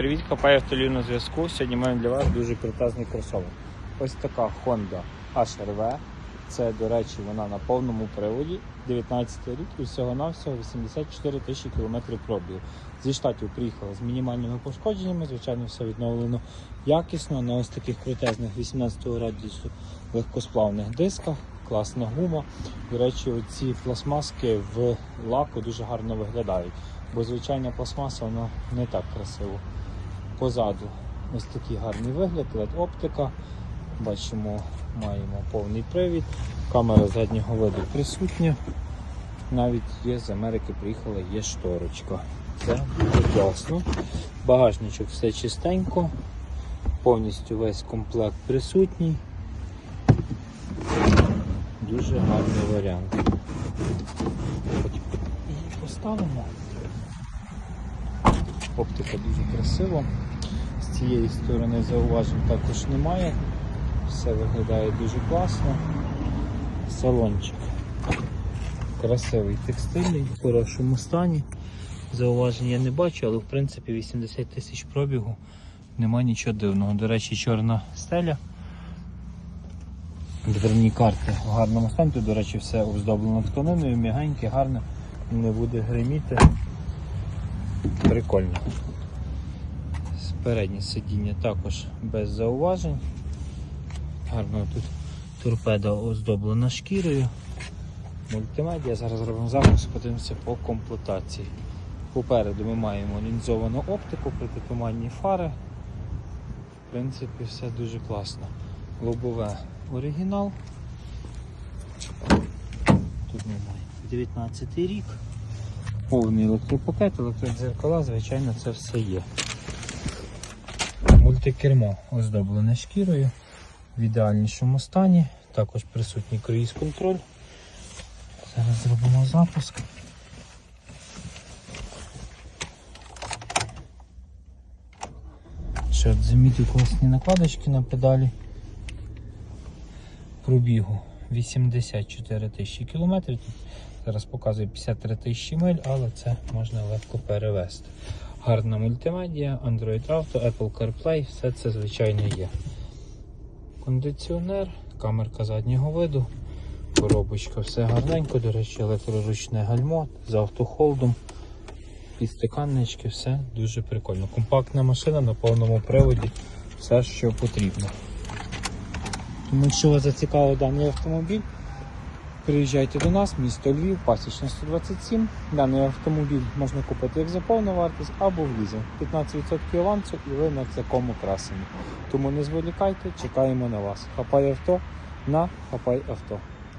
Привіт, хапає автолів на зв'язку. Сьогодні маємо для вас дуже крутезний кросовер. Ось така Honda HR-V. Це, до речі, вона на повному приводі, 19 рік і всього-навсього 84 тисячі кілометрів пробігу. Зі штатів приїхала з мінімальними пошкодженнями, звичайно, все відновлено якісно на ось таких крутезних 18 радіусу легкосплавних дисках. Класна гума. До речі, ці пластмаски в лаку дуже гарно виглядають, бо звичайна пластмаса вона не так красиво. Позаду ось такий гарний вигляд, LED оптика. Бачимо, маємо повний привід, камера заднього виду присутня. Навіть є з Америки приїхала, є шторочка. Це дуже класно. Багажничок все чистенько, повністю весь комплект присутній. Дуже гарний варіант. Її поставимо. Оптика дуже красива. З цієї сторони зауважень також немає. Все виглядає дуже класно. Салончик красивий текстильний, в хорошому стані. Зауважень я не бачу, але в принципі 80 тисяч пробігу нема нічого дивного. До речі, чорна стеля. Дверні карти в гарному стані. Тут, до речі, все оздоблено тканиною, м'ягеньке, гарне, не буде гриміти. Прикольно. Переднє сидіння також без зауважень. Гарно тут торпеда оздоблена шкірою. Мультимедіа. Зараз зробимо запуск, подивимося по комплектації. Попереду ми маємо лінзовану оптику, протитуманні фари. В принципі, все дуже класно. Лобове оригінал. Тут ми маємо 19 рік. Повний електропакет, електродзеркала, звичайно, це все є. Мультикермо оздоблене шкірою в ідеальнішому стані. Також присутній круїз контроль. Зараз зробимо запуск. Ще замітив класні накладочки на педалі. Пробігу 84 тисячі кілометрів. Зараз показує 53 тисячі миль, але це можна легко перевести. Гарна мультимедіа, Android Auto, Apple CarPlay, все це звичайно є. Кондиціонер, камерка заднього виду, коробочка, все гарненько, до речі, електроручне гальмо з автохолдом, підстиканнички, все дуже прикольно. Компактна машина на повному приводі, все, що потрібно. Тому якщо вас зацікавив даний автомобіль, приїжджайте до нас, місто Львів, пасічна 127. Даний автомобіль можна купити як за повну вартість або в лізинг. 15% авансу і ви на такому красені. Тому не зволікайте, чекаємо на вас. Хапай авто на Хапай авто.